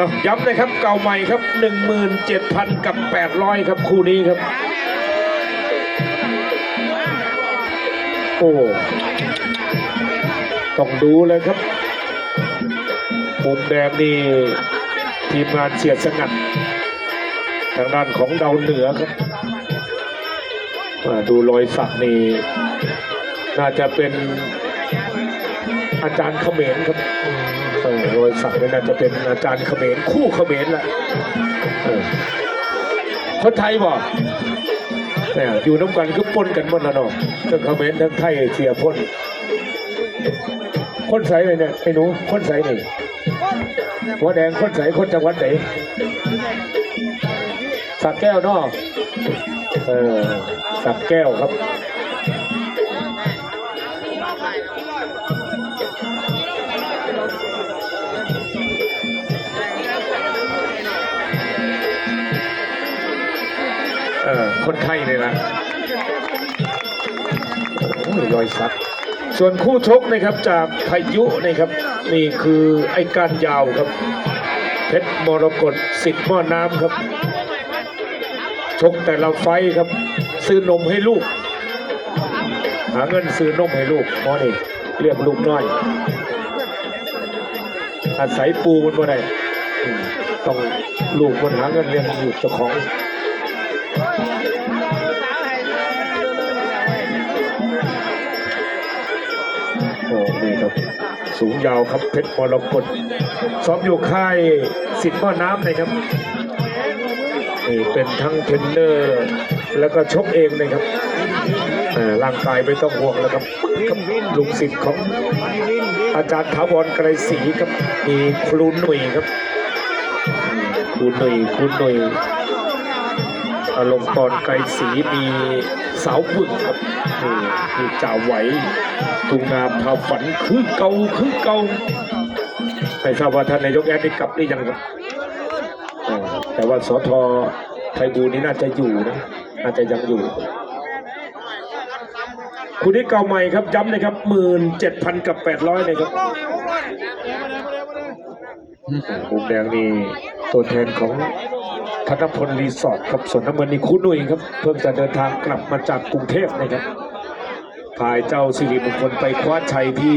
เอาย้ำเลยครับเก่าใหม่ครับหนึ่งหมื่นเจ็ดพันกับแปดร้อยครับคู่นี้ครับ โอ้ต้องดูเลยครับมุมแดงนี่ทีมงานเฉียดสงัด ทางด้านของดาวเหนือครับอ่าดูรอยสักนี่น่าจะเป็นอาจารย์เขมรครับ ยสักนี่น่าจะเป็นอาจารย์เขมรคู่เขมรแหละเออคนไทยบอกเนี่ยอยู่น้ำกันก็ปนกันหมดแล้วเนาะทั้งเขมรทั้งไทยเสียพ่นคนใสเลยเนี่ยไอ้หนูคนใสนี่หัวแดงคนใสคนจังหวัดไหนสักแก้วเนอกเออสักแก้วครับ คนไทยเลยนะโอ้ยรอยสัก ส่วนคู่ชกนะครับจากพายุนะครับ นี่คือไอ้การยาวครับ เพชรมรกตสิทธิ์หม้อน้ำครับ ชกแต่ละไฟท์ครับ ซื้อนมให้ลูก หาเงินซื้อนมให้ลูกหมอนี่เรียกลูกน้อย อาศัยปูมันบ่ได้อืมต้องลูกมันหาเงินเลี้ยงลูกเจ้าของ ครับสูงยาวครับเพชรมรกตซ้อมอยู่ค่ายสิทธิ์หม้อน้ำนะครับนี่เป็นทั้งเทรนเนอร์ แล้วก็ชกเองเลยครับเอ่อร่างกายไม่ต้องห่วงแล้วครับครับลูกศิษย์ของอาจารย์ถาวรไกรศรีครับมีครูหนุ่ยครับอืมครูหนุ่ยครูหนุ่ยอารมณ์กรไกรศรีมี สาวบึกครับนี่คือจ่าไหวทุงงามพาฝันคือเก่าคือเก่าไม่ทราบว่าท่านนายกแอดได้กลับหรือยังครับอ่าแต่ว่าสทไทยบูลย์นี่น่าจะอยู่นะน่าจะยังอยู่ คุณนี่เก่าใหม่ครับย้ำนะครับหมื่นเจ็ดพันกับแปดร้อยเลยครับมุมแดงนี่ตัวแทนของ ธนพลรีสอร์ทครับส่วนน้ำเงินนี่คุณนุ่ยครับ เพิ่งจะเดินทางกลับมาจากกรุงเทพนะครับพายเจ้าสิริมงคลไปคว้าชัยที่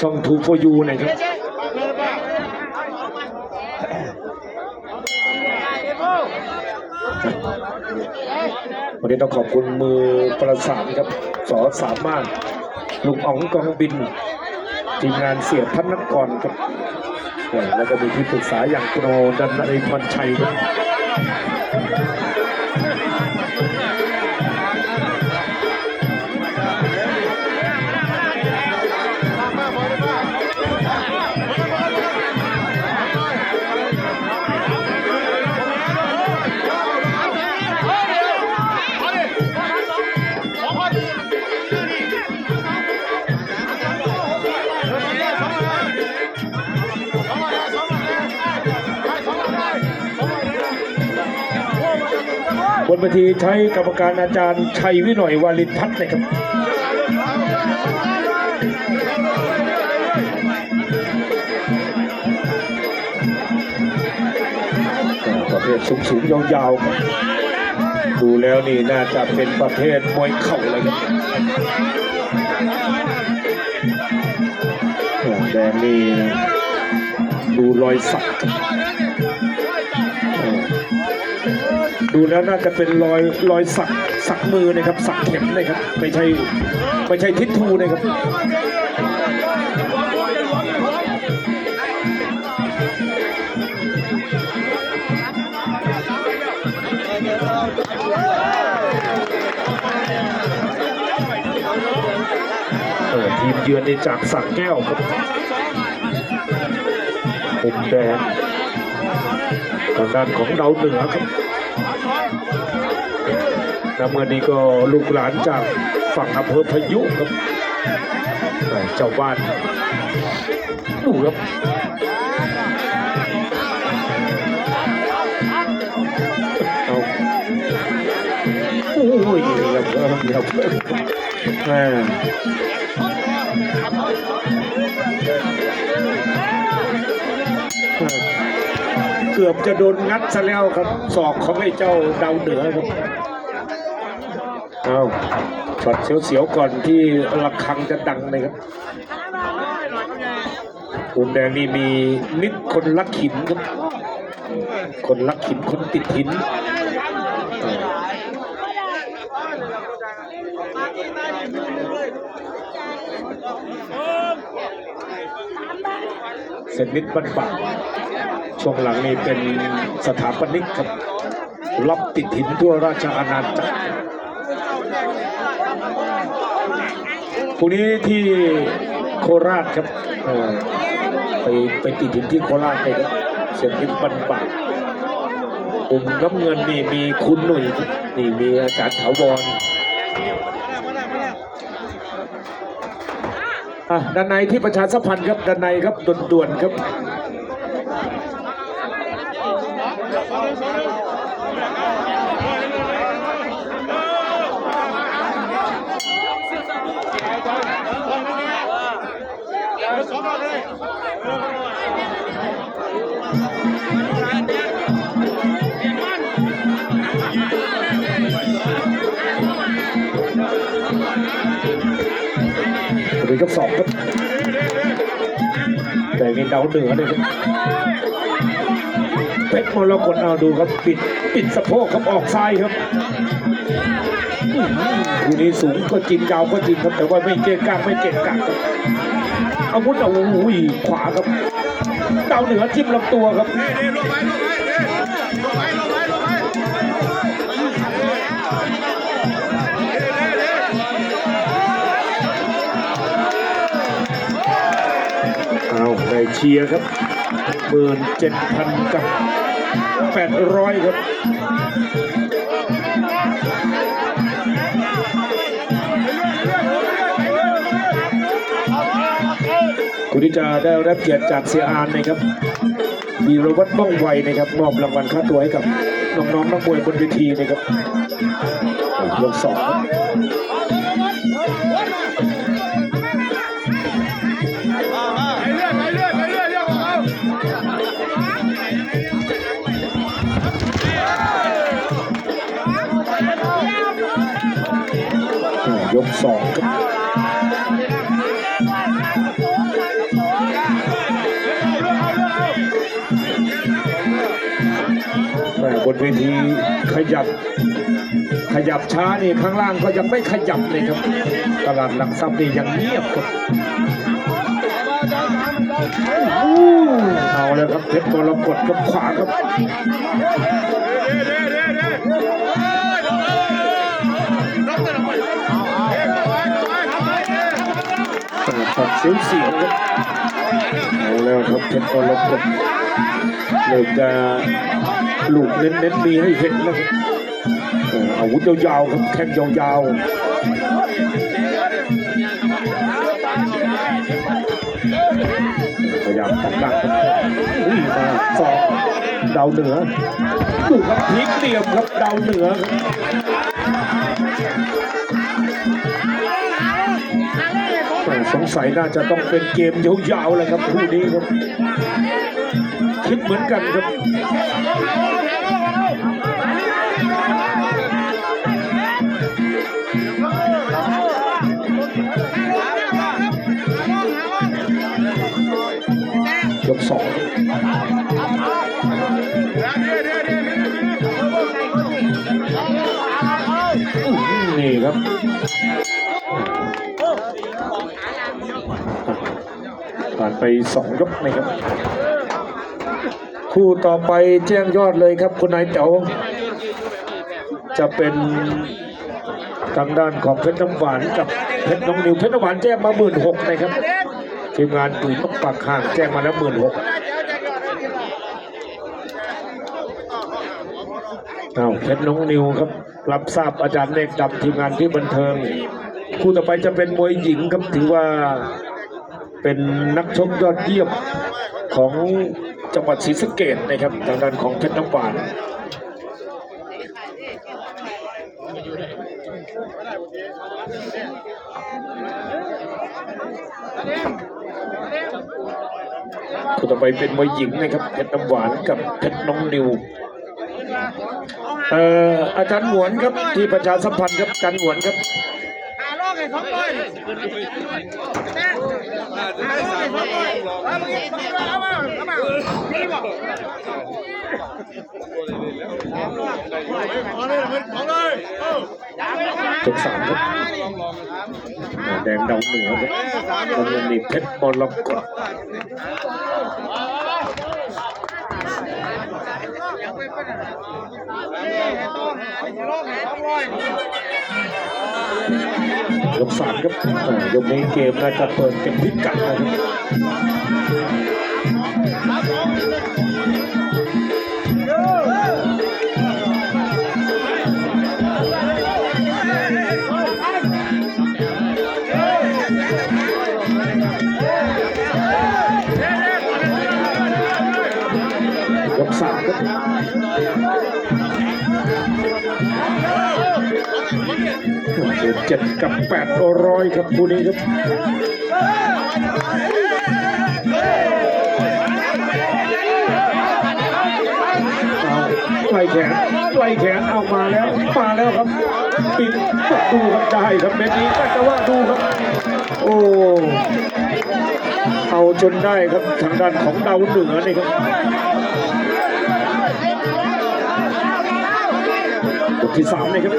ช่องทูโฟยูนะครับวันนี้ต้องขอบคุณมือประสานครับสอสามารถลุงอ๋องกองบิน ทีมงานเสียพัฒนกรครับ แล้วก็มีที่ปรึกษาอย่างโปรดันนริพรชัย นเวทีใช้กรรมการอาจารย์ชัยวิหน่อยวาลินพัฒน์นะครับประเภทสูงสูงยาวๆ ดูแล้วนี่น่าจะเป็นประเภทมวยเข่าเลยครับแดงนี่ดูรอยสัก ดูแล้วน่าจะเป็นรอยรอยสักสักมือนะครับ สักเข็มนะครับ ไม่ใช่ไม่ใช่ทิศทูนะครับเออทีมเยือนในจากสักแก้วครับมุมแดงทางด้านของเราเหนือครับ น้ำเงินนี้ก็ลูกหลานจากฝั่งอำเภอพายุครับเอ่อเจ้าบ้านดูครับเอาโอ้ยเดี๋ยวเพิ่ กือบจะโดนงัดซะแล้วครับศอกของไอ้เจ้าดาวเหนือครับเอาช็อตเสียวๆก่อนที่ระฆังจะดังเลยครับมุมแดงนี่มีนิดคนลักหินครับ คนลักหินคนติดหินเออเซนนิดบันบัง ช่วงหลังนี่เป็นสถาปนิกครับรับติดหินทั่วราชอาณาจักรพรุ่งนี้ที่โคราชครับไปไปติดหินที่โคราชเลยครับเซนนิดบันบังกลุ่มน้ำเงินนี่มีคุณหนุ่ยนี่มีอาจารย์ถาวรอะด้านในที่ประชาสัมพันธ์ครับด้านในครับด่วนๆครับ ยกสองครับแต่นี่เดาเหนือเลยครับเป็ดมรกตเอาดูครับปิดปิดสะโพกครับออกซ้ายครับคู่นี้สูงก็จริงยาวก็จริงครับแต่ว่าไม่เก่งกลางไม่เก่งกลางอาวุธเอาอุ้ยขวาครับดาเหนือจิ้มลำตัวครับ เชียร์ครับหมื่นเจ็ดพันกับแปดร้อยครับคุณที่จะได้รับเกียรติจากเสียอานนะครับมีรวัตบ้องไวนะครับมอบรางวัลค่าตัวให้กับน้องๆนักมวยบนเวทีนะครับยกสอง เวทีขยับ ขยับช้านี่ข้างล่างก็ยังไม่ขยับเลยครับ ตลาดหลักทรัพย์นี่ยังเงียบครับอู้เอาแล้วครับเพชรกรกฎกับขวาครับตัดเสียวเสียวครับเอาแล้วครับเพชรกรกฎเริ่มจะ ลูกเน้นๆมีให้เห็นแล้วครับอาวุธยาวๆครับแข้งยาวๆพยายามตัดหลักครับอุ้ยมาสองดาวเหนือดูครับพลิกเหลี่ยมครับดาวเหนือสงสัยน่าจะต้องเป็นเกมยาวๆเลยครับคู่นี้ครับคิดเหมือนกันครับ สองนี่ครับผ่านไปสองยกนะครับ คู่ต่อไปแจ้งยอดเลยครับ คุณนายเต๋าจะเป็นทางด้านของเพชรน้ำหวานกับเพชรน้องนิวเพชรน้ำหวานแจ้งมาหมื่นหกนะครับ ทีมงานปุ๋ยนกปากข้างแจ้งมาแล้วหมื่นหกเอาเพชรน้องนิวครับ รับทราบอาจารย์เอกดำทีมงานที่บันเทิง คู่ต่อไปจะเป็นมวยหญิงครับถือว่าเป็นนักชกยอดเยี่ยมของจังหวัดศรีสะเกดนะครับทางด้านของเพชรน้ำหวาน คู่ต่อไปเป็นมวยหญิงนะครับเพชรน้ำหวานกับเพชรน้องนิวเอ่ออาจารย์หวนครับที่ประชาสัมพันธ์ครับอาจารย์หวนครับหาโลกไอ้สองร้อยแม่หาโลกไอ้สองร้อยเอามาสองร้อยเอามาเอามาไม่บอกขอเลยขอเลยยกสามครับอ่า แดงดาวเหนือครับน้ำเงินนี่เพชรมรกตยกสามครับอ่ยกนี้เกมน่าจะเปิดเป็นพิกัดนะครับ เดือดเจ็ดกับแปดร้อยครับคู่นี้ครับเอาไล่แขนไล่แขนเอามาแล้วมาแล้วครับปิดดูครับได้ครับเม็ดนี้แต่ว่าดูครับ โอ้เอาจนได้ครับทางด้านของดาวเหนือนี่ครับยกที่สามนี่ครับ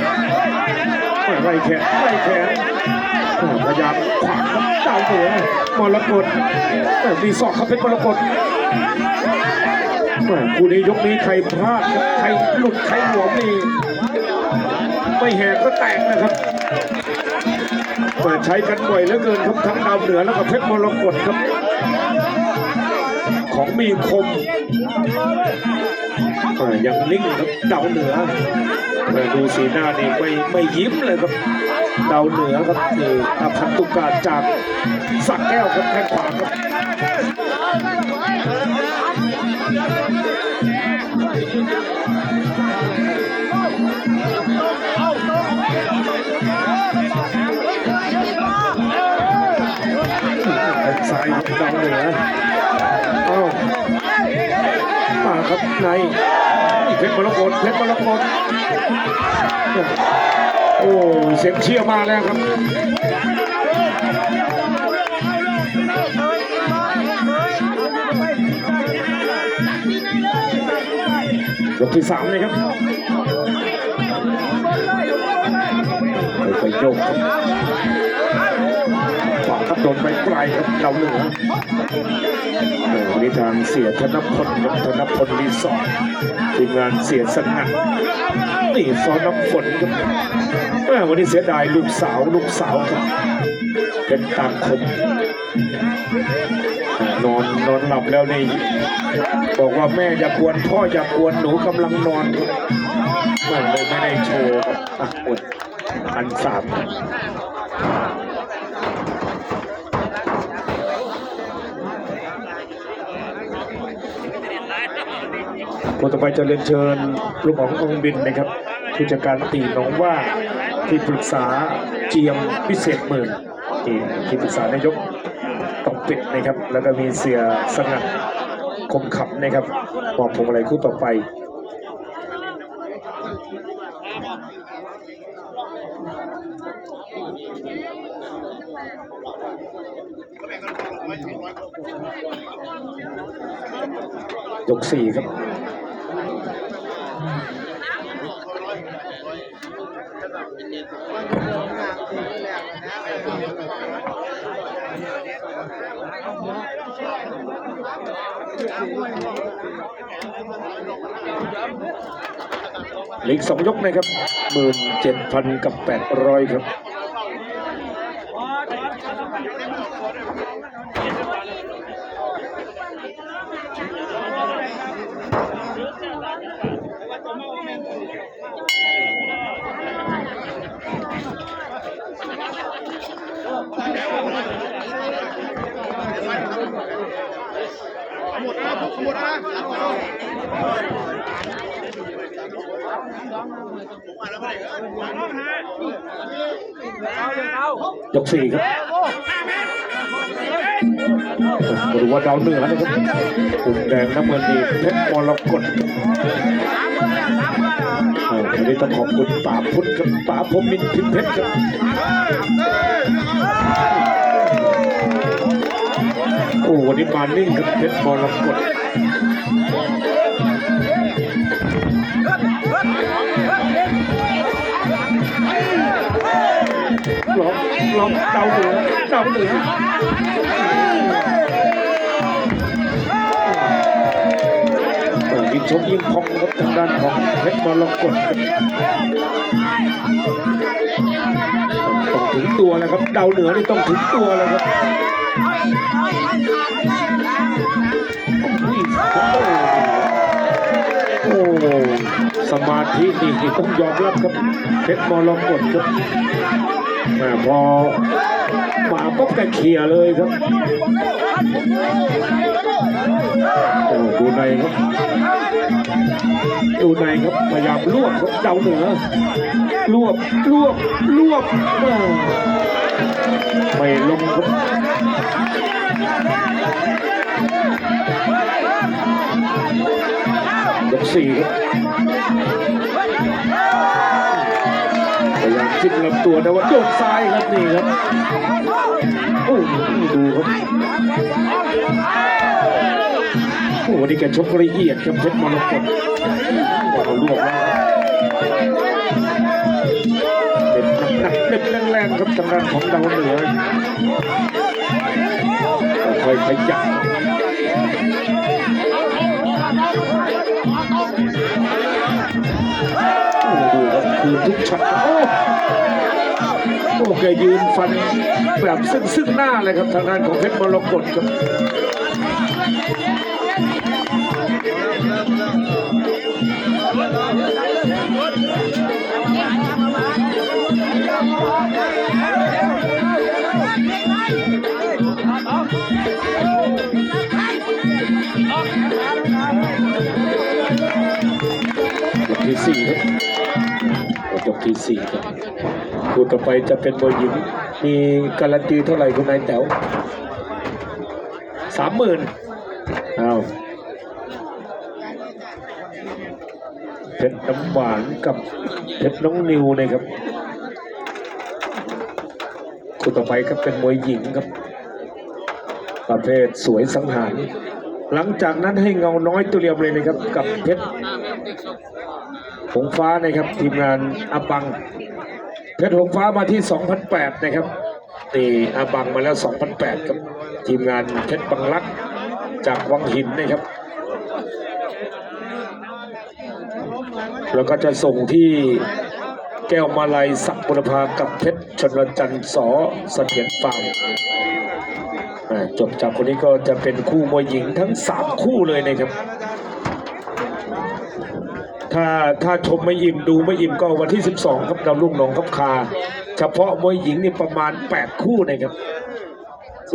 ครับไล่แขนไล่แขนพยายามขวางดาวเหนือมรกตมีศอกเขาเป็นมรกตคู่นี้ยกนี้ใครพลาดใครหลุดใครหลวมนี่ไม่แหกก็แตกนะครับเปิดใช้กันบ่อยเหลือเกินครับทั้งดาวเหนือแล้วก็เพชรมรกตครับ ของมีคมอ่ายังนิ่งครับดาวเหนือ แต่ดูสีหน้านี่ไม่ไม่ยิ้มเลยครับดาวเหนือครับนี่อภันตุการจากสักแก้วครับแข้งขวาครับซ้ายดาวเหนือเอ้ามาครับใน เพชรมรกตเพชรมรกตโอ้เสียงเชียร์มาแล้วครับยกที่สามเลยครับไปโยกขวาครับโดนไปไกลครับเราเหนือเออวันนี้ทางเสียธนพลครับธนพลรีสอร์ท ทีมงานเสียสงัดนี่ซ้อนน้ำฝนครับเออวันนี้เสียดายลูกสาวลูกสาวครับ เป็นตามคมนอนนอนหลับแล้วนี่บอกว่าแม่อย่ากวนพ่ออย่ากวนหนูกำลังนอนครับไม่เลยไม่ได้โชว์ครับอะอดอันสาม คนต่อไปจะเรียนเชิญลูกขององค์บินนะครับผู้จัดการตีน้องว่าที่ปรึกษาเจียมพิเศษหมื่นที่ที่ปรึกษานายกต้องปิดนะครับ แล้วก็มีเสียสงัดคมขับนะครับมอบพวงอะไรคู่ต่อไปยกสี่ครับ เหลีกสองยกนะครับหมื่นเจ็ดพันกับแปดร้อยครับ หมดแล้วหมดแล้วยกสี่ครับหรือว่าดาวเหนือนะครับกลุ่มแดงน้ำเงินดีเพชรมรกตอ่าวันนี้ต้องขอบคุณป๋าพุทธกับป๋าพรมินทิพเพชรครับ อ้วันนี้มานิ่งกับเพชรมรกตลองลองเดาเหนือเดาเหนือเออยิงชกยิ่งพองครับทางด้านของเพชรมรกตต้องถึงตัวแล้วครับเดาเหนือนี่ต้องถึงตัวแล้วครับ โอ้สมาธินี่ต้องยอมรับครับเพชรมรกตครับแม่พอมาปุ๊บแกเคลียร์เลยครับโอ้ดูในครับดูในครับพยายามรวบครับเดาเหนือรวบรวบรวบไม่ลงครับ ยกสี่ครับพยายามจิ้มลำตัวแต่ว่าโดนซ้ายครับนี่ครับโอ้โหดูครับโอ้โหนี่แกชกละเอียดครับเพชรมรกตว่าเขาลวกแล้วเด็ดหนักๆเด็ดแรงๆครับทางด้านของดาวเหนือ อยขยับดูครับคือทุกช็อตโอ้โอ้แกยืนฟันแบบซึ่งซึ่งหน้าเลยครับทางด้านของเพชรมรกตครับ สี่ครับยกที่สี่ครับคู่ต่อไปจะเป็นมวยหญิง มีการันตีเท่าไหร่คุณนายแต๋วสามหมื่นอ้าเพชรน้ำหวานกับเพชรน้องนิวนะครับคู่ต่อไปก็เป็นมวยหญิงครับ ประเภทสวยสังหาร หลังจากนั้นให้เงาน้อยตัวเรียมเลยนะครับ กับเพชร หงฟ้านะครับทีมงานอาปังเพชรหงฟ้ามาที่ 2008 นะครับนี่อาบังมาแล้ว 2008 ครับ ทีมงานเพชรบังลักจากวังหินนะครับ แล้วก็จะส่งที่แก้วมาลัยสักบุรพากับเพชรชนลจันทร์สอเสถียรฟาร์มอ่าจบจากคนนี้ก็จะเป็นคู่มวยหญิงทั้ง 3 คู่เลยนะครับ ถ้าถ้าชมไม่อิ่มดูไม่อิ่มก็วันที่ 12 ครับดาวลุ่งหนองครับคา เฉพาะมวยหญิงนี่ประมาณ 8 คู่นะครับ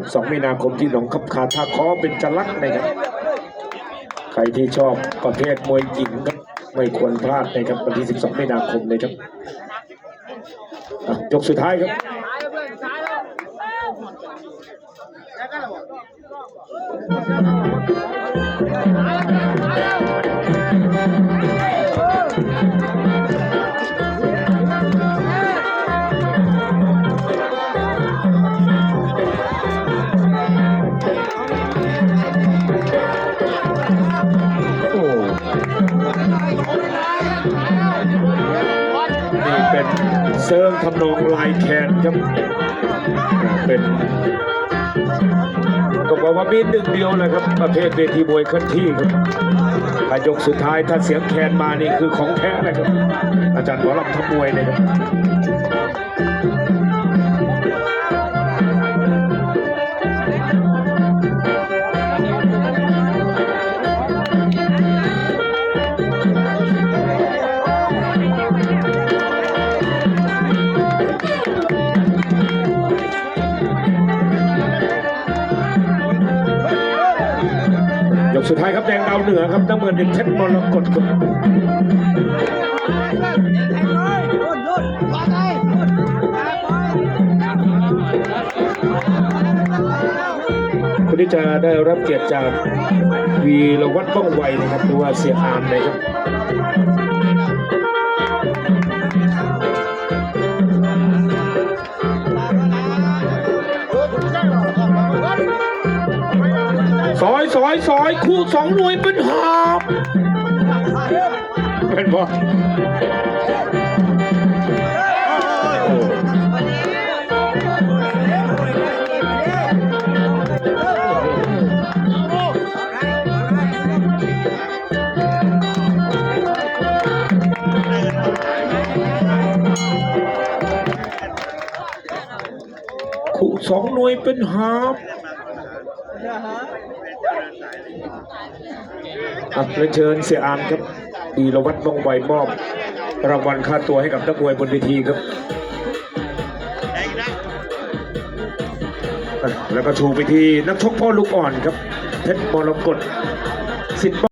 12 มีนาคมที่หนองคับคาท่าคอเป็นจลักนะครับ ใครที่ชอบประเภทมวยหญิงครับไม่ควรพลาดนะครับวันที่ 12 มีนาคมนะครับยกสุดท้ายครับ เซิร์งทำนองลายแคนครับเป็นก็บอกว่ามีหนึ่งเดียวนะครับ ประเภทเวทีมวยเคลื่อนที่ครับถ้ายกสุดท้ายถ้าเสียงแคนมานี่คือของแท้นะครับ อาจารย์หมอลำทำมวยเลยครับ สุดท้ายครับแดงดาวเหนือครับน้ำเงินเด็กเพชรมรกตครับคนที่จะได้รับเกียรติจากวีรวัตรป้องไวนะครับหรือว่าเสียอามนะครับ อยซอยซอยคู่สองหน่วยเป็นหอบเป็นบ่คู่สองหน่วยเป็นหอบ อับเรียนเชิญเสียอามครับอีรวัตรวงไวมอบ รางวัลค่าตัวให้กับนักมวยบนเวทีครับ แล้วก็ชูไปที่นักชกพ่อลูกอ่อนครับเพชรมรกตสิทธิ์